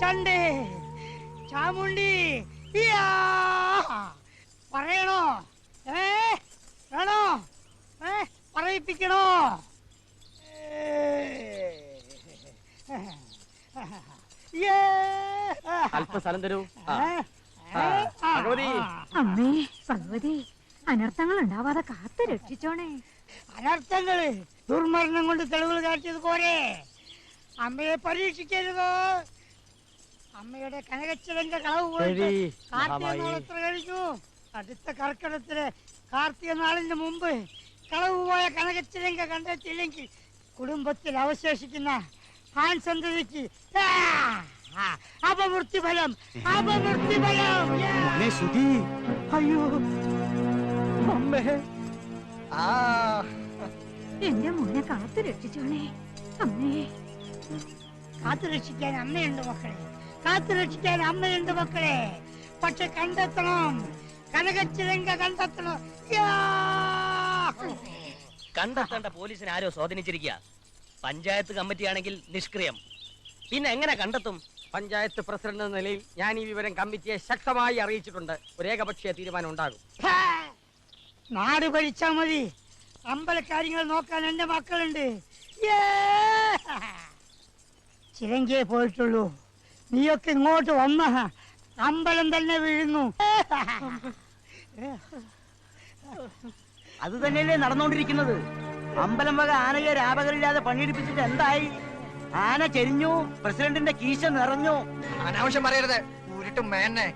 ചണ്ടേ ചാമുണ്ടി യാ! പറയണോ? ഏ വേണോ? ഏ പറയിപ്പിക്കണോ? ഏ! അല്പസ്ഥലം തരൂ? ഭഗവതി. അമ്മേ ഭഗവതി അനർത്ഥങ്ങൾ ഉണ്ടാവാതെ കാത്തു രക്ഷിച്ചോണേ. അനർത്ഥങ്ങൾ ദുർമരണം കൊണ്ട് തെളിവുകൾ കാട്ടിയത് പോരെ. അമ്മയെ പരീക്ഷിക്കരുത്. അമ്മയുടെ കനകച്ചിലങ്ക കളവ് പോയിട്ട് ശരി, കാർത്തിക മഹാമായി. നാൾ എത്ര കഴിഞ്ഞു? അടുത്ത കർക്കിടത്തിലെ കാർത്തിക നാളിന് മുമ്പ് കളവ് പോയ കനകച്ചിലങ്ക കണ്ടെത്തിയില്ലെങ്കിൽ കുടുംബത്തിൽ അവശേഷിക്കുന്ന ആൺ സന്തതിക്ക് ആ, ആ, അപമൃത്യുഫലം അപമൃത്യുഫലം! അയ്യോ അമ്മേ. എന്റെ മോനെ കാത്തു രക്ഷിച്ചോണേ അമ്മേ. കാത്തു രക്ഷിക്കാൻ അമ്മയുണ്ട് മക്കളെ. കാത്തു രക്ഷിക്കാൻ അമ്മയുണ്ട് മക്കളെ. പക്ഷെ കണ്ടെത്തണം. കനകച്ചിരങ്ക കണ്ടെത്തണം. യാ! കണ്ടെത്തേണ്ട പോലീസിനെ ആരോ സ്വാധീനിച്ചിരിക്കുക. പഞ്ചായത്ത് കമ്മിറ്റി ആണെങ്കിൽ നിഷ്ക്രിയം. പിന്നെ എങ്ങനെ കണ്ടെത്തും? പഞ്ചായത്ത് പ്രസിഡന്റ് എന്ന നിലയിൽ ഞാൻ ഈ വിവരം കമ്മിറ്റിയെ ശക്തമായി അറിയിച്ചിട്ടുണ്ട്. ഒരു ഏകപക്ഷീയ തീരുമാനം ഉണ്ടാകും! നാട് ഭരിച്ചാ മതി. അമ്പലക്കാര്യങ്ങൾ നോക്കാൻ എന്റെ മക്കളുണ്ട്. യേ! ചിരങ്കിയെ പോയിട്ടുള്ളൂ. നീയൊക്കെ ഇങ്ങോട്ട് വന്ന. അമ്പലം തന്നെ വീഴുന്നു. അത് തന്നെയല്ലേ നടന്നുകൊണ്ടിരിക്കുന്നത് അമ്പലം വക ആനയെ രാപകരില്ലാതെ പണിയെടുപ്പിച്ചിട്ട് എന്തായി? ആന ചെരിഞ്ഞു പ്രസിഡന്റിന്റെ കീശ നിറഞ്ഞു. അനാവശ്യം പറയരുത്. ഊരിട്ടും മേന്നെ.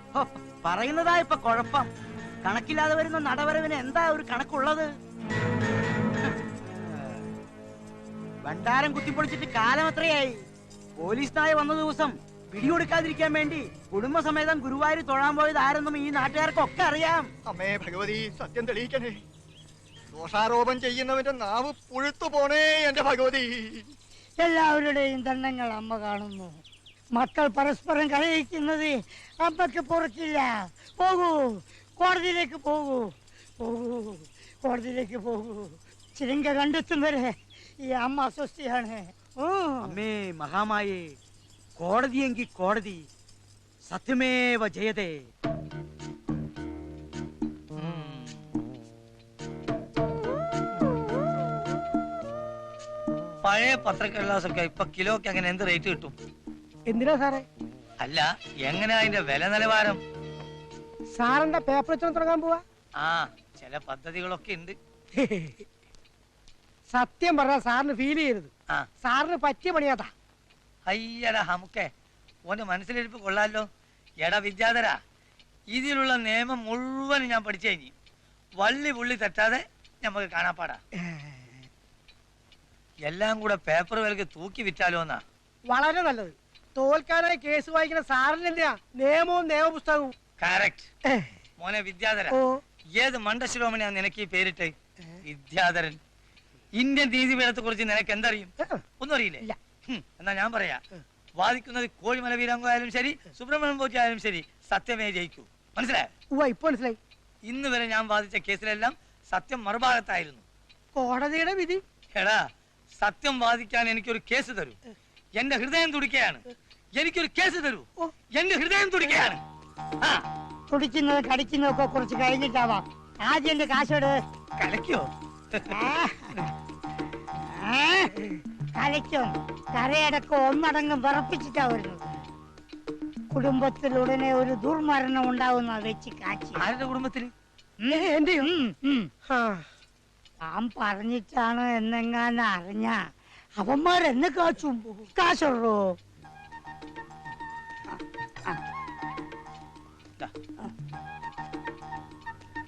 പറയുന്നതാ ഇപ്പൊ കുഴപ്പം. കണക്കില്ലാതെ വരുന്ന നടവരവിന് എന്താ ഒരു കണക്കുള്ളത്? ഭണ്ഡാരം കുത്തിപ്പൊളിച്ചിട്ട് കാലം എത്രയായി? പോലീസ് നായ വന്ന ദിവസം പിടികൊടുക്കാതിരിക്കാൻ വേണ്ടി കുടുംബസമേതം ഗുരുവായൂർ തൊഴാൻ പോയത് ആരെന്നും ഈ നാട്ടുകാർക്കൊക്കെ അറിയാം. അമ്മേ ഭഗവതി സത്യം തെളിയിക്കണേ. ദോഷാരോപം ചെയ്യുന്നവന്റെ നാവ് പുഴുത്തു പോണേ എന്റെ ഭഗവതി. എല്ലാവരുടെയും ദണ്ഡങ്ങൾ അമ്മ കാണുന്നു. മക്കൾ പരസ്പരം കളയിക്കുന്നത് അമ്മയ്ക്ക് പുറത്തില്ല പോകൂ കോടതിയിലേക്ക് പോകൂ. പോകൂ കോടതിയിലേക്ക് പോകൂ. ചിരങ്ക കണ്ടെത്തും വരെ ഈ അമ്മ അസ്വസ്ഥയാണ്. ഓ അമ്മേ മഹാമായേ കോടതിയെങ്കിൽ കോടതി സത്യമേവ ജയതേ. പഴയ പത്രക്കടലാസൊക്കെ ഇപ്പൊ കിലോക്ക് അങ്ങനെ എന്ത് റേറ്റ് കിട്ടും? എന്തിനാ സാറേ? അല്ല എങ്ങനെ അതിന്റെ വില നിലവാരം? സാറിന്റെ പേപ്പർ തുടങ്ങാൻ പോവാ. ആ ചില പദ്ധതികളൊക്കെ ഉണ്ട്. സത്യം പറഞ്ഞാൽ സാറിന് ഫീൽ ചെയ്യരുത്. ആ. സാറിന് പറ്റിയ പണിയാതാ അയ്യടാ ഹമുക്കെ. ഓന്റെ മനസ്സിലിരിപ്പ് കൊള്ളാലോ. എടാ വിദ്യാധര ഇതിലുള്ള നിയമം മുഴുവൻ ഞാൻ പഠിച്ചു കഴിഞ്ഞു. വള്ളി പുള്ളി തെറ്റാതെ നമുക്ക് കാണാപ്പാടാ എല്ലാം കൂടെ പേപ്പർ വിലക്ക് തൂക്കി വിറ്റാലോ എന്നാ? വളരെ നല്ലത്. തോൽക്കാനായി കേസ് വായിക്കുന്ന സാറിന് എന്തിനാ നിയമവും നിയമപുസ്തകവും. കറക്റ്റ് മോനെ വിദ്യാധര ഏത് മണ്ടശിരോമണിയാ നിനക്ക് ഈ പേരിട്ട് വിദ്യാധരൻ. ഇന്ത്യൻ നീതിപീഠത്തെ കുറിച്ച് നിനക്ക് എന്തറിയും ഒന്നും അറിയില്ലേ? എന്നാ ഞാൻ പറയാ. വാദിക്കുന്നത് കോഴിമല വീരാങ്കോ ആയാലും ശരി സുബ്രഹ്മണ്യം പോറ്റി ആയാലും ശരി സത്യമേ ജയിക്കൂ. മനസ്സിലായോ? ഇന്ന് വരെ ഞാൻ വാദിച്ച കേസിലെല്ലാം സത്യം മറുഭാഗത്തായിരുന്നു. കോടതിയുടെ വിധി. എടാ സത്യം വാദിക്കാൻ എനിക്കൊരു കേസ് തരൂ. എന്റെ ഹൃദയം തുടിക്കുകയാണ് എനിക്കൊരു കേസ് തരൂ. എന്റെ ഹൃദയം തുടിക്കുകയാണ് ആ. തുടിക്കുന്നത് കടിക്കുന്നതൊക്കെ കുറച്ച് കഴിഞ്ഞിട്ടാവാം. ആദ്യം എന്റെ കാശോട് കലക്കിയോ? കലയ്ക്കും കരയടക്കം ഒന്നടങ്ങും വിറപ്പിച്ചിട്ടാ വരുന്നത്. കുടുംബത്തിൽ ഉടനെ ഒരു ദുർമരണം ഉണ്ടാവുന്ന വെച്ച് കാച്ചി. ആരുടെ കുടുംബത്തിൽ? ഉം, എന്റെയും താൻ പറഞ്ഞിട്ടാണ് എന്നെങ്ങാനും അറിഞ്ഞ. അവന്മാരെന്നെ കാച്ചും. കാശുള്ളൂ.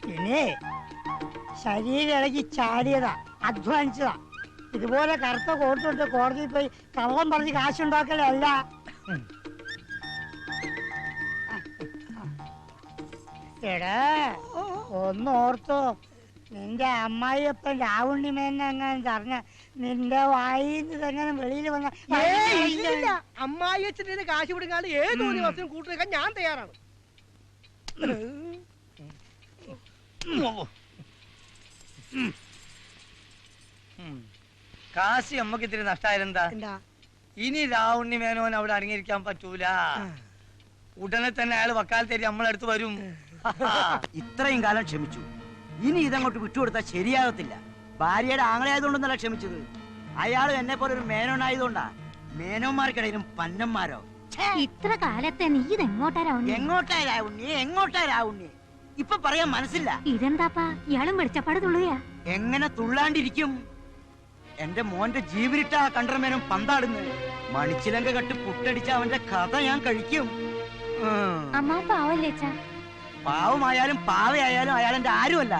പിന്നെ ശരീരം ഇളകി ചാടിയതാ. അധ്വാനിച്ചതാ. ഇതുപോലെ കറുത്ത കോട്ടിട്ട് കോടതിയിൽ പോയി കള്ളം പറഞ്ഞ് കാശുണ്ടാക്കലല്ല. എടാ ഒന്ന് ഓർത്തോ നിന്റെ അമ്മായിയപ്പൻ രാവുണ്ണിമേനെ പറഞ്ഞ നിന്റെ വായിന്ന് തന്നെ വെളിയിൽ വന്ന. അമ്മായി അച്ഛന്റെ കാശ് പിടിക്കാണ്ട് ഏത് ഒരു കൂട്ടിനേക്കാൻ ഞാൻ തയ്യാറാണ്. കാശി അമ്മയ്ക്ക് ഇത്തിരി നഷ്ടായിരുന്നാ ഇനി രാവുണ്ണി മേനോൻ അവിടെ അടങ്ങിയിരിക്കാൻ പറ്റൂല. ഉടനെ തന്നെ അയാൾ വക്കാലത്തേരി നമ്മളടുത്ത് വരും. ഇത്രയും കാലം ക്ഷമിച്ചു. ഇനി ഇതങ്ങോട്ട് വിട്ടുകൊടുത്താൽ ശരിയാകത്തില്ല. ഭാര്യയുടെ ആങ്ങളായതുകൊണ്ടൊന്നല്ല ക്ഷമിച്ചത്. അയാൾ എന്നെ പോലെ ഒരു മേനോനായതുകൊണ്ടാ. മേനോന്മാർക്കിടയിലും പന്നന്മാരോ? ഇത്ര കാലത്തെ നീ ഇതെങ്ങോട്ടാ രാവുണ്ണി? എങ്ങോട്ടാ രാവുണ്ണി? എങ്ങോട്ടാ രാവുണ്ണി? ഇപ്പൊ പറയാൻ മനസ്സില്ല. ഇതെന്താപ്പാ? ഇയാളും വെളിച്ചപ്പാട് തുള്ളുകയാ. എങ്ങനെ തുള്ളാണ്ടിരിക്കും? എന്റെ മോന്റെ ജീവനിട്ട ആ കണ്ടർമേനും പന്താടുന്നു മണിച്ചിലങ്ക കട്ട് പുട്ടടിച്ച അവന്റെ കഥ ഞാൻ കഴിക്കും. അമ്മ പാവല്ലേ പാവമായാലും പാവയായാലും അയാൾ എന്റെ ആരുമല്ല.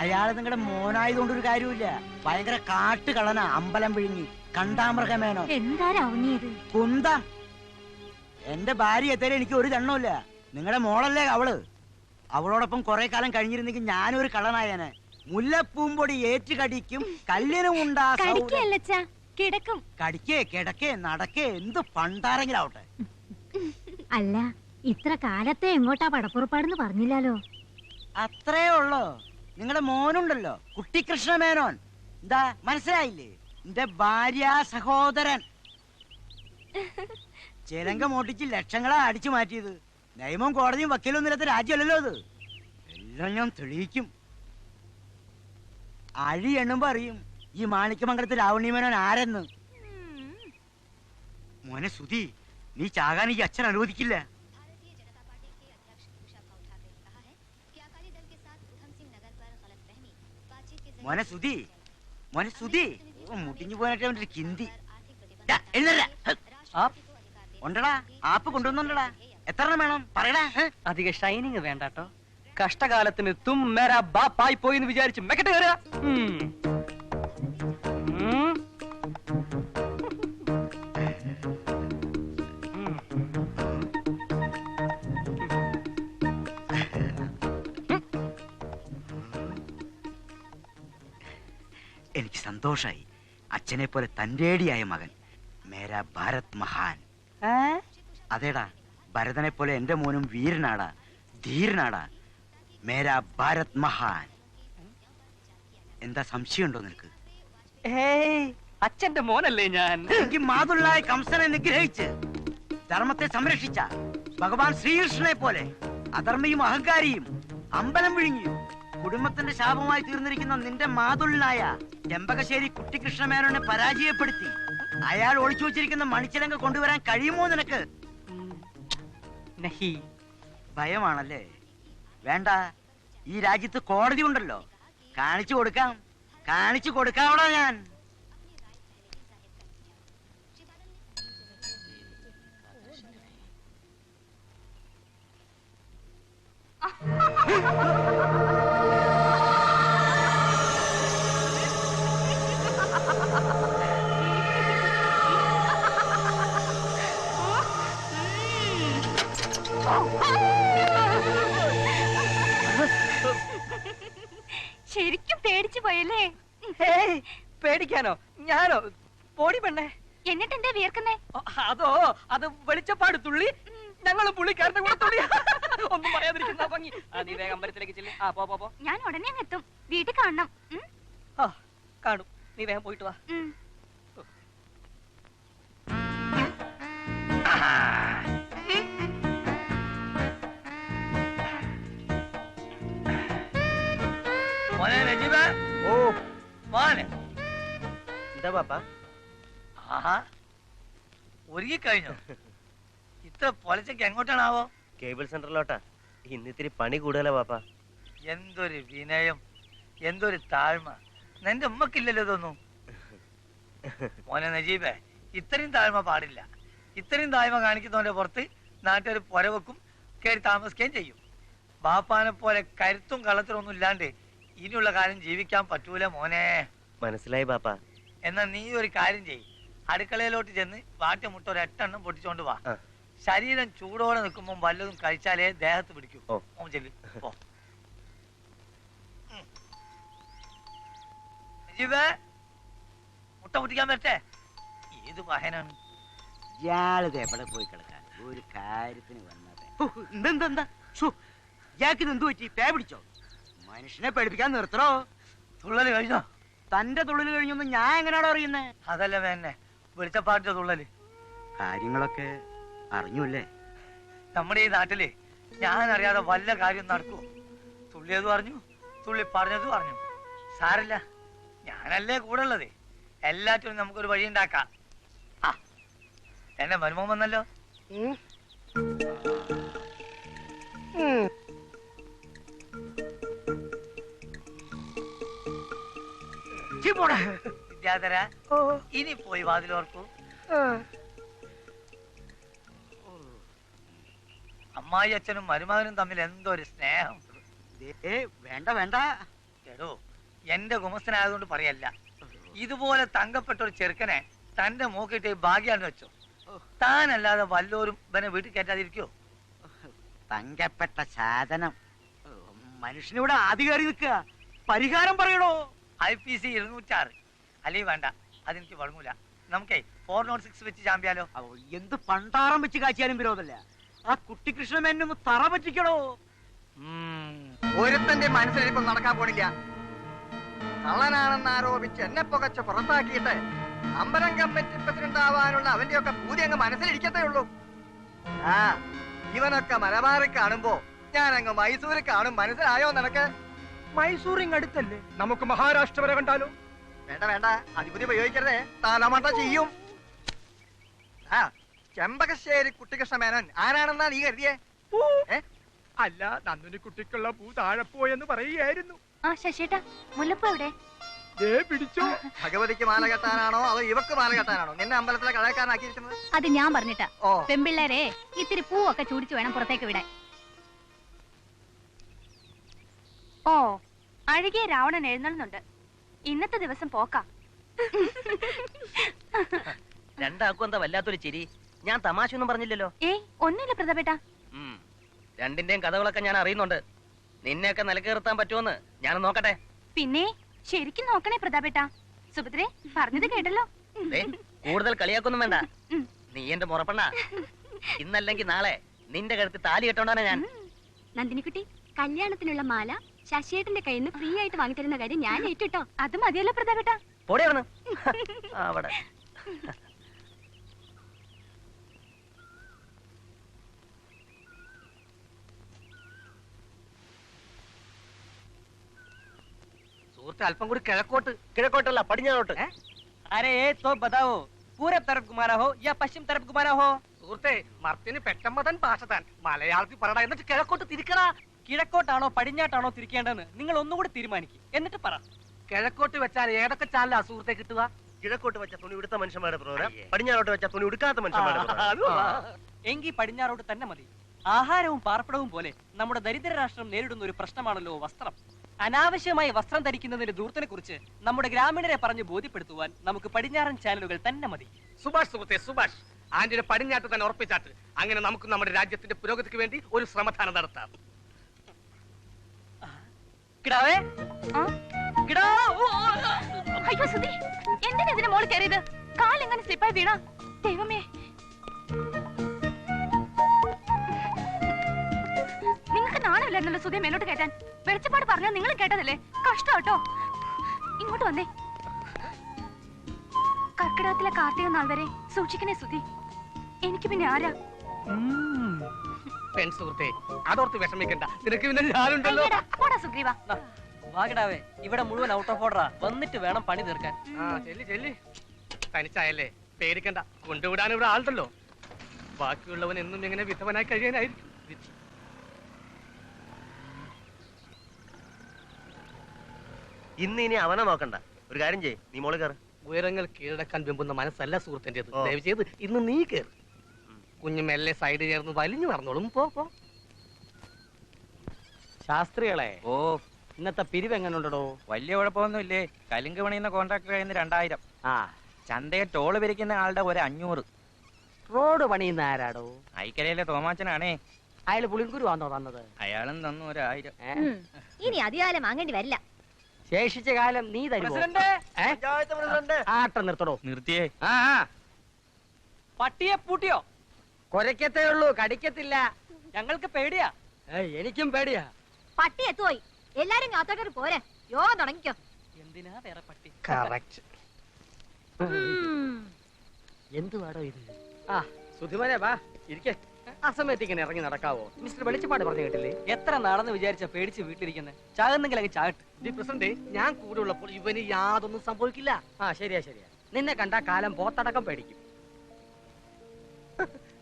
അയാൾ നിങ്ങളുടെ മോനായതുകൊണ്ട് ഒരു കാര്യമില്ല ഭയങ്കര കാട്ടുകളന അമ്പലം വിഴുങ്ങി. കണ്ടാമൃഗമേനോ. എന്താ കുന്തം. എന്റെ ഭാര്യ എത്തേലും എനിക്ക് ഒരു ദണ്ണമില്ല നിങ്ങളുടെ മോളല്ലേ അവൾ. അവളോടൊപ്പം കുറെ കാലം കഴിഞ്ഞിരുന്നെങ്കിൽ ഞാനൊരു കള്ളനായനെ. മുല്ലപ്പൂമ്പൊടി ഏറ്റുകടിക്കും കല്ലിനും ഉണ്ടാ കടിക്കല്ലച്ചാ കിടക്കും. കടിക്കേ കിടക്കേ നടക്കേ എന്ത് പണ്ടാരെങ്കിലും ആവട്ടെ അല്ല ഇത്ര കാലത്തെ എങ്ങോട്ടാ പടപ്പുറപ്പാടെന്ന് പറഞ്ഞില്ലല്ലോ അത്രേ ഉള്ളോ? നിങ്ങളുടെ മോനുണ്ടല്ലോ കുട്ടിക്കൃഷ്ണ മേനോൻ എന്താ മനസ്സിലായില്ലേ? എന്റെ ഭാര്യ സഹോദരൻ. ചിലങ്ക മോട്ടിച്ച് ലക്ഷങ്ങളാ അടിച്ചു മാറ്റിയത്. നിയമവും കോടതിയും വക്കീലൊന്നും ഇല്ലാത്ത രാജ്യമല്ലല്ലോ അത്. എല്ലാം ഞാൻ തെളിയിക്കും. അഴി എണ്ണുമ്പോ അറിയും ഈ മാണിക്യമംഗലത്തെ രാവണ്യമേനോൻ ആരെന്ന്. മോനെ സുധി നീ ചാകാൻ ഈ അച്ഛൻ അനുവദിക്കില്ല. മോനെ സുധി മോനെ സുധി മുടിഞ്ഞു പോയിട്ട് അവന്റെ കിന്തി. ഉണ്ടടാ ആപ്പ് കൊണ്ടുവന്നുണ്ടടാ. എത്ര വേണം? പറയടാ. അധിക ഷൈനിങ് വേണ്ടാട്ടോ. കഷ്ടകാലത്തിന് തും മേരാ ബാപ്പായി പോയി എന്ന് വിചാരിച്ച് മെക്കട്ട് കയറുക. എനിക്ക് സന്തോഷായി. അച്ഛനെ പോലെ തന്റേടിയായ മകൻ മേരാ ഭാരത് മഹാൻ. അതേടാ. ഭരതനെ പോലെ എന്റെ മോനും വീരനാടാ ധീരനാടാ. മേരാ ഭാരത് മഹാൻ. എന്താ സംശയമുണ്ടോ നിനക്ക്? അച്ഛന്റെ മോനല്ലേ ഞാൻ. എനിക്ക് മാതുള്ളായ കംസനെ നിഗ്രഹിച്ച് ധർമ്മത്തെ സംരക്ഷിച്ച ഭഗവാൻ ശ്രീകൃഷ്ണനെ പോലെ അധർമ്മയും അഹങ്കാരിയും അമ്പലം വിഴുങ്ങിയും കുടുംബത്തിന്റെ ശാപമായി തീർന്നിരിക്കുന്ന നിന്റെ മാതുള്ളനായ ചെമ്പകശ്ശേരി കുട്ടിക്കൃഷ്ണമേനോനെ പരാജയപ്പെടുത്തി അയാൾ ഒളിച്ചു വെച്ചിരിക്കുന്ന മണിച്ചിലങ്ക കൊണ്ടുവരാൻ കഴിയുമോ നിനക്ക്? നഹി. ഭയമാണല്ലേ? വേണ്ട. ഈ രാജ്യത്ത് കോടതി ഉണ്ടല്ലോ. കാണിച്ചു കൊടുക്കാം. കാണിച്ചു കൊടുക്കാവടാ ഞാൻ. ശരിക്കും ഞാനോ പോടി പെണ്ണേ. എന്നിട്ട് എന്താ വിയർക്കുന്നേ അതോ അത് വെളിച്ചപ്പാട് തുള്ളി? ഞങ്ങൾ പുള്ളിക്കാരന്റെ കൂടെ തുള്ളി. ഒന്നും പറയാതിരിക്കുന്ന ഭംഗി. ആ, നീ വേഗം അമ്പലത്തിലേക്ക് ചെല്ലി. ആ പോ പോ പോ. ഞാൻ ഉടനെ എത്തും. വീട്ടിൽ കാണണം. ആ കാണും. നീ വേഗം പോയിട്ട് വാ. മോനെ നജീബ് ഓ. മോനെ. എന്താ പാപ്പ? ആഹാ. ഒരുങ്ങിക്കഴിഞ്ഞോ? ഇത്ര പൊലച്ചക്ക് എങ്ങോട്ടാണാവോ? കേബിൾ സെന്ററിലോട്ടാ. ഇന്ന് ഇത്തിരി പണി കൂടുതലാ പാപ്പ. എന്തൊരു വിനയം. എന്തൊരു താഴ്മ. നിന്റെ ഉമ്മക്കില്ലല്ലോ ഇതൊന്നും. മോനെ നജീബേ ഇത്രയും താഴ്മ പാടില്ല. ഇത്രയും താഴ്മ കാണിക്കുന്നവന്റെ പുറത്ത് നാട്ടുകാർ പുരവെക്കും കയറി താമസിക്കുകയും ചെയ്യും. ബാപ്പാനെ പോലെ കരുത്തും കള്ളത്തിനൊന്നും ഇല്ലാണ്ട് ഇനിയുള്ള കാലം ജീവിക്കാൻ പറ്റൂല മോനെ. മനസ്സിലായി പാപ്പ. എന്നാ നീ ഒരു കാര്യം ചെയ്യ്. അടുക്കളയിലോട്ട് ചെന്ന് വാട്ടി മുട്ട ഒരു എട്ടെണ്ണം പൊട്ടിച്ചോണ്ട് വാ. ശരീരം ചൂടോടെ നിൽക്കുമ്പോൾ വല്ലതും കഴിച്ചാലേ ദേഹത്ത് പിടിക്കൂ. ഓ. ചെല്ലു. പോ. ഉം. മുട്ട പൊട്ടിക്കാൻ പറ്റേ ഏത് വാഹനാണ്? ഇയാളിത് എവിടെ പോയി കിടക്കാൻ? ഒരു കാര്യത്തിന് വന്നത്. എന്തെന്താ ഇയാൾക്ക് എന്ത് പറ്റി? പേ പിടിച്ചോ? മനുഷ്യനെ പേടിപ്പിക്കാൻ നിർത്തണോ? തുള്ളൽ കഴിഞ്ഞോ? തന്റെ തുള്ളൽ കഴിഞ്ഞൊന്നും ഞാൻ എങ്ങനെയാണോ അറിയുന്നേ? അതല്ല വേന്നെ വെളിച്ചപ്പാട്ടിന്റെ തുള്ളൽ. കാര്യങ്ങളൊക്കെ അറിഞ്ഞൂല്ലേ? നമ്മുടെ ഈ നാട്ടിൽ ഞാൻ അറിയാതെ വല്ല കാര്യം നടക്കുമോ തുള്ളിയത് പറഞ്ഞു തുള്ളി പറഞ്ഞത് പറഞ്ഞു സാരല്ല ഞാനല്ലേ കൂടെ ഉള്ളത് എല്ലാറ്റിനും നമുക്കൊരു വഴി ഉണ്ടാക്കാം ആ എന്നെ മരുമോ വന്നല്ലോ. പോടാ. വിദ്യാധര ഇനി പോയി വാതിലോർക്കൂ. അമ്മായി അച്ഛനും മരുമകനും തമ്മിൽ എന്തോ ഒരു സ്നേഹം. ദേ, വേണ്ട വേണ്ട. കേടോ എന്റെ ഗുമസ്തനായതുകൊണ്ട് പറയല്ല. ഇതുപോലെ തങ്കപ്പെട്ട ഒരു ചെറുക്കനെ തന്റെ മൂക്കിട്ട് ഭാഗ്യാന്ന് വെച്ചോ. താനല്ലാതെ വല്ലോരും ഇവനെ വീട്ടിൽ കയറ്റാതിരിക്കോ? തങ്കപ്പെട്ട സാധനം. മനുഷ്യനിവിടെ ആദ്യ കയറി നിൽക്കുക. പരിഹാരം പറയണോ ഐ പി സി ഇരുന്നൂറ്റാറ് അല്ലെങ്കിൽ വേണ്ട. അതെനിക്ക് വഴങ്ങൂല. നമുക്കേ ഫോർ നോട്ട് സിക്സ് വെച്ച് ചാമ്പ്യാലോ? എന്ത് പണ്ടാറം വെച്ച് കാച്ചിയാലും വിരോധമല്ല. ആ കുട്ടിക്കൃഷ്ണൻ ഒന്ന് തറ പറ്റിക്കണോ ഒരുത്തന്റെ മനസ്സിലിപ്പം നടക്കാൻ പോണില്ല. കള്ളനാണെന്ന് ആരോപിച്ച് എന്നെ പുകച്ച് പുറത്താക്കിയിട്ട് അമ്പലം കമ്മിറ്റി പ്രസിഡന്റ് ആവാനുള്ള അവന്റെയൊക്കെ പൂതി അങ്ങ് മനസ്സിലിരിക്കത്തേ ഉള്ളൂ. ആ ഇവനൊക്കെ മലബാറിൽ കാണുമ്പോ ഞാൻ അങ്ങ് മൈസൂരിൽ കാണും. മനസ്സിലായോ നിനക്ക്? മൈസൂർ ഇങ്ങടുത്തല്ലേ നമുക്ക് മഹാരാഷ്ട്ര വരെ കണ്ടാലോ? വേണ്ട വേണ്ട. അധിപതി ഉപയോഗിക്കരുതേ. തലമണ്ട ചെയ്യും. ആ ചെമ്പകശ്ശേരി കുട്ടികൃഷ്ണ മേനോൻ ആരാണെന്നാ നീ കരുതിയേ? ഏ? അല്ല നന്ദുനി കുട്ടിക്കുള്ള പൂ താഴെപ്പോയെന്ന് പറയുകയായിരുന്നു. ആ ശശിയേട്ടാ മുല്ലപ്പൂ എവിടെ? ദേ പിടിച്ചോ. ഭഗവതിക്ക് മാല കെട്ടാനാണോ അതോ ഇവക്ക് മാല കെട്ടാനാണോ? നിന്നെ അമ്പലത്തിലെ കഴക്കാനാക്കിയിരിക്കുന്നത് അത് ഞാൻ പറഞ്ഞിട്ടാ. ഓ. പെമ്പിള്ളേരെ ഇത്തിരി പൂവൊക്കെ ചൂടിച്ചു വേണം പുറത്തേക്ക് വിടാൻ. ഓ അഴുകിയ രാവണൻ എഴുന്നള്ളുന്നുണ്ട്. ഇന്നത്തെ ദിവസം പോക്കാം. രണ്ടാക്കും എന്താ വല്ലാത്തൊരു ചിരി? ഞാൻ തമാശ ഒന്നും പറഞ്ഞില്ലല്ലോ. ഏ ഒന്നുമില്ല പ്രതപേട്ട. രണ്ടിന്റെയും കഥകളൊക്കെ ഞാൻ അറിയുന്നുണ്ട്. നിന്നെയൊക്കെ നിലക്കേർത്താൻ പറ്റുമെന്ന് ഞാൻ നോക്കട്ടെ. പിന്നെ ശരിക്കും നോക്കണേ പ്രതാപേട്ട. സുഭദ്രേ പറഞ്ഞത് കേട്ടല്ലോ. കൂടുതൽ കളിയാക്കൊന്നും വേണ്ട. നീ എന്റെ മുറപ്പണ്ണ. ഇന്നല്ലെങ്കിൽ നാളെ നിന്റെ കഴുത്ത് താലി കെട്ടോണ്ടാണ് ഞാൻ. നന്ദിനിക്കുട്ടി കല്യാണത്തിനുള്ള മാല ശശിയേട്ടന്റെ കയ്യിൽ നിന്ന് ഫ്രീ ആയിട്ട് വാങ്ങിത്തരുന്ന കാര്യം ഞാൻ ഏറ്റുട്ടോ അത് മതിയല്ലോ പ്രതാപേട്ട. പോടിയാണ് അവിടെ. സുഹൃത്ത് അല്പം കൂടി കിഴക്കോട്ട് കിഴക്കോട്ടല്ല പടിഞ്ഞാറോട്ട്. അരെ തോ ബതാവോ പൂരബ് തരഫ് കുമാര ഹോ യാ പശ്ചിം തരഫ് കുമാര ഹോ സുഹൃത്തെ മർത്തിന് പെട്ടമ്മതൻ ഭാഷ താൻ മലയാളത്തിൽ പറടാ എന്നിട്ട് കിഴക്കോട്ട് തിരിക്കടാ. കിഴക്കോട്ടാണോ പടിഞ്ഞാട്ടാണോ തിരിക്കേണ്ടതെന്ന് നിങ്ങൾ ഒന്നുകൂടി തീരുമാനിക്കും. എന്നിട്ട് പറ. കിഴക്കോട്ട് വെച്ചാൽ ഏതൊക്കെ ചാനലാ സുഹൃത്തെ കിട്ടുക? കിഴക്കോട്ട് വെച്ച തുണി ഉടുത്ത മനുഷ്യന്മാരുടെ പ്രോഗ്രാം പടിഞ്ഞാറോട്ട് വെച്ച തുണി ഉടുക്കാത്ത മനുഷ്യന്മാരുടെ എങ്കിൽ പടിഞ്ഞാറോട്ട് തന്നെ മതി. ആഹാരവും പാർപ്പിടവും പോലെ നമ്മുടെ ദരിദ്ര രാഷ്ട്രം നേരിടുന്ന ഒരു പ്രശ്നമാണല്ലോ വസ്ത്രം. അനാവശ്യമായി വസ്ത്രം ധരിക്കുന്നതിന്റെ ദൂരത്തിനെ കുറിച്ച് നമ്മുടെ ഗ്രാമീണരെ പറഞ്ഞു ബോധ്യപ്പെടുത്തുവാൻ നമുക്ക് പടിഞ്ഞാറൻ ചാനലുകൾ തന്നെ മതി. സുഭാഷ് സുഹൃത്തെ സുഭാഷ്. ആന്റിയുടെ പടിഞ്ഞാട്ട് തന്നെ ഉറപ്പിച്ചാട്ട് അങ്ങനെ നമുക്ക് നമ്മുടെ രാജ്യത്തിന്റെ പുരോഗതിക്ക് വേണ്ടി ഒരു ശ്രമധാനം നടത്താം. കിടാവേ. അയ്യോ സുധി എന്തിനാ ഇതിന് മോൾ കയറിയത്? കാലെങ്ങനെ സ്ലിപ്പായി വീണ? ദൈവമേ. നിങ്ങൾക്ക് നാണമില്ലായിരുന്നല്ലോ സുധി മേലോട്ട് കയറ്റാൻ. വെളിച്ചപ്പാട് പറഞ്ഞാൽ നിങ്ങൾ കേട്ടതല്ലേ? കഷ്ടം കേട്ടോ ഇങ്ങോട്ട് വന്നേ. കർക്കിടകത്തിലെ കാർത്തിക നാൾ വരെ സൂക്ഷിക്കണേ സുധി എനിക്ക് പിന്നെ ആരാ? പെൺ സുഹൃത്തെ അതോർത്ത് വിഷമിക്കണ്ട. നിനക്ക് പിന്നെ ഞാനുണ്ടല്ലോ. സുഗ്രീവ. വാഗടാവേ ഇവിടെ മുഴുവൻ ഔട്ട് ഓഫ് ഓർഡറാ വന്നിട്ട് വേണം പണി തീർക്കാൻ. ആ ചെല്ലി ചെല്ലി. തനിച്ചായല്ലേ? പേടിക്കണ്ട. കൊണ്ടുവിടാൻ ഇവിടെ ആളുണ്ടല്ലോ. ബാക്കിയുള്ളവൻ എന്നും ഇങ്ങനെ വിധവനായി കഴിയാനായിരിക്കും. ഇന്ന് ഇനി അവനെ നോക്കണ്ട. ഒരു കാര്യം ചെയ്യ്. നീ മോൾ കയറ് ഉയരങ്ങൾ കീഴടക്കാൻ വെമ്പുന്ന മനസ്സല്ല സുഹൃത്തിന്റെത്. ദയവ് ചെയ്ത് ഇന്ന് നീ കയറി കുഞ്ഞു മെല്ലെ സൈഡ് ചേർന്ന് വലിഞ്ഞു നടന്നോളും. പോ പോ. ശാസ്ത്രികളെ ഓ. ഇന്നത്തെ പിരിവ് എങ്ങനെയുണ്ടോ വലിയ കുഴപ്പമൊന്നുമില്ലേ. കലിങ്ക് പണിയുന്ന കോൺട്രാക്ടർ കയ്യിൽ നിന്ന് രണ്ടായിരം. ആ. ചന്തയെ ടോൾ പിരിക്കുന്ന ആളുടെ ഒരു അഞ്ഞൂറ്. റോഡ് പണിയുന്ന ആരാടോ? ഐക്കരയിലെ തോമാച്ചനാണേ. അയാൾ പുളിങ്കുരു വന്നോ തന്നത്? അയാളും തന്നു ഒരായിരം. ഇനി അധികാലം വാങ്ങേണ്ടി വരില്ല. ശേഷിച്ച കാലം നീ തരുമോ? ഏ? ആട്ടം നിർത്തടോ. നിർത്തിയേ. ആ ആ. പട്ടിയെ പൂട്ടിയോ? കൊരക്കത്തേ ഉള്ളൂ കടിക്കത്തില്ല. ഞങ്ങൾക്ക് പേടിയാ. എനിക്കും പേടിയാ. പട്ടി എത്തുപോയി. എല്ലാരും കാത്തോട്ടൊരു പോരെ. യോഗം തുടങ്ങിക്കോ. എന്തിനാ വേറെ പട്ടി? കറക്റ്റ് എന്തുവാടോ ഇത്? ആ. സുധിമനെ വാ ഇരിക്കെ. ആ ഇറങ്ങി നടക്കാവോ? മിസ്റ്റർ വെളിച്ചപ്പാട് പറഞ്ഞു കേട്ടില്ലേ? എത്ര നാളെന്ന് വിചാരിച്ച പേടിച്ച് വീട്ടിലിരിക്കുന്നത് ചാകുന്നെങ്കിൽ അങ്ങ് ചാകട്ട്. ദി പ്രസന്റ് ഞാൻ കൂടെ ഉള്ളപ്പോൾ ഇവന് യാതൊന്നും സംഭവിക്കില്ല. ആ ശരിയാ ശരിയാ. നിന്നെ കണ്ട കാലം പോത്തടക്കം പേടിക്കും.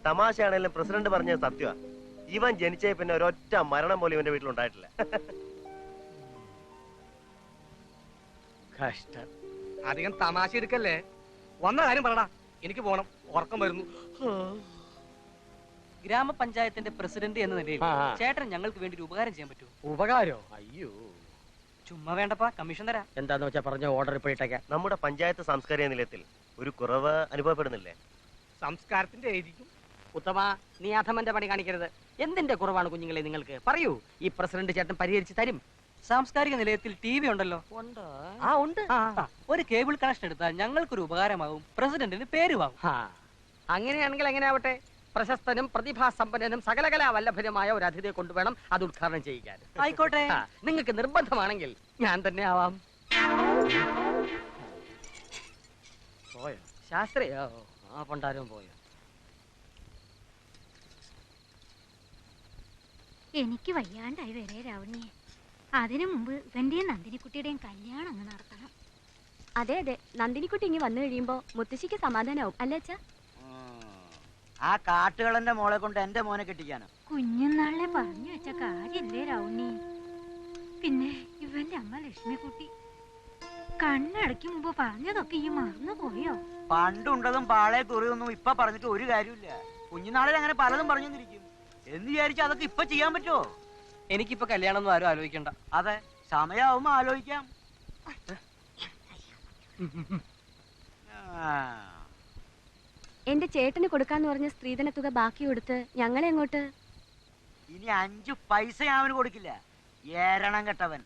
തമാശയാണെങ്കിലും പ്രസിഡന്റ് പറഞ്ഞത് സത്യമാ ഇവൻ ജനിച്ചേ പിന്നെ ഒരൊറ്റ മരണം പോലും ഇവന്റെ വീട്ടിലുണ്ടായിട്ടില്ല. കഷ്ടം. അധികം തമാശ എടുക്കല്ലേ വന്ന കാര്യം പറടാ. എനിക്ക് പോണം. ഉറക്കം വരുന്നു. ഗ്രാമപഞ്ചായത്തിന്റെ പ്രസിഡന്റ് എന്ന നിലയിൽ ആ, ആ. ചേട്ടൻ ഞങ്ങൾക്ക് വേണ്ടി ഒരു ഉപകാരം ചെയ്യാൻ പറ്റുമോ? ഉപകാരോ? അയ്യോ. ചുമ്മാ വേണ്ടപ്പാ കമ്മീഷൻ തരാ. എന്താന്ന് വെച്ചാ പറഞ്ഞ ഓർഡർ ഇപ്പോഴത്തേക്ക് നമ്മുടെ പഞ്ചായത്ത് സാംസ്കാരിക നിലയത്തിൽ ഒരു കുറവ് അനുഭവപ്പെടുന്നില്ലേ? സംസ്കാരത്തിന്റെ ആയിരിക്കും ഉത്തമ നീ അധമന്റെ പണി കാണിക്കരുത്. എന്തിന്റെ കുറവാണ് കുഞ്ഞുങ്ങളെ നിങ്ങൾക്ക്? പറയൂ. ഈ പ്രസിഡന്റ് ചേട്ടൻ പരിഹരിച്ച് തരും. സാംസ്കാരിക നിലയത്തിൽ ടി വി ഉണ്ടല്ലോ. ആ ഉണ്ട്. ഒരു കേബിൾ കണക്ഷൻ എടുത്താൽ ഞങ്ങൾക്കൊരു ഉപകാരമാവും പ്രസിഡന്റിന് പേരുമാവും ആ, അങ്ങനെയാണെങ്കിൽ എങ്ങനെയാവട്ടെ പ്രശസ്തനും പ്രതിഭാസമ്പന്നനും സകലകലാ വല്ലഭനുമായ ഒരു അതിഥിയെ കൊണ്ടുവേണം അത് ഉദ്ഘാടനം ചെയ്യിക്കാൻ ആയിക്കോട്ടെ. നിങ്ങൾക്ക് നിർബന്ധമാണെങ്കിൽ ഞാൻ തന്നെ ആവാം. പോയോ? ശാസ്ത്രിയോ? ആ പണ്ടാരും പോയോ? എനിക്ക് വയ്യാണ്ടായി വരെ രാവണിയെ അതിനു മുമ്പ് ഇവന്റെയും നന്ദിനിക്കുട്ടിയുടെയും കല്യാണം അങ്ങ് നടത്തണം. അതെ അതെ. നന്ദിനിക്കുട്ടി ഇങ്ങി വന്നു കഴിയുമ്പോ മുത്തശ്ശിക്ക് സമാധാനാവും. അല്ലേ അച്ഛാ? ആ കാട്ടുകളന്റെ മോളെ കൊണ്ട് എന്റെ മോനെ കെട്ടിക്കാനോ. കുഞ്ഞുനാളിലെ പറഞ്ഞു വെച്ച കാര്യല്ലേ രാവണി? പിന്നെ ഇവന്റെ അമ്മ ലക്ഷ്മിക്കുട്ടി. കണ്ണടക്കി മുമ്പ് പറഞ്ഞതൊക്കെ ഈ മറന്നു പോയോ? പണ്ടുണ്ടതും പാളയെ കുറിയൊന്നും ഇപ്പൊ പറഞ്ഞിട്ട് ഒരു കാര്യമില്ല കുഞ്ഞുനാളിൽ അങ്ങനെ പലതും പറഞ്ഞിരിക്കും എന്ന് വിചാരിച്ച അതൊക്കെ ഇപ്പൊ ചെയ്യാൻ പറ്റുമോ എനിക്കിപ്പോ കല്യാണം ഒന്നും ആരും ആലോചിക്കണ്ട. അതെ സമയാവുമ്പോ ആലോചിക്കാം. എന്റെ ചേട്ടന് കൊടുക്കാന്ന് പറഞ്ഞ സ്ത്രീധന തുക ബാക്കി കൊടുത്ത് ഞങ്ങളെ അങ്ങോട്ട് ഇനി അഞ്ചു പൈസ ഞാൻ അവന് കൊടുക്കില്ല. ഏരണം കെട്ടവൻ.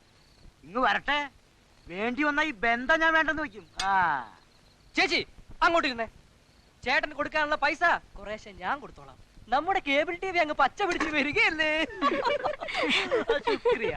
ഇങ്ങ് വരട്ടെ. വേണ്ടി വന്ന ഈ ബന്ധം ഞാൻ വേണ്ടെന്ന് വെക്കും ആ. ചേച്ചി അങ്ങോട്ടിരുന്നേ. ചേട്ടന് കൊടുക്കാനുള്ള പൈസ കുറേശ്ശെ ഞാൻ കൊടുത്തോളാം. നമ്മുടെ കേബിൾ ടി വി അങ്ങ് പച്ച പിടിച്ച് വരികയല്ലേ? ശുക്രിയ.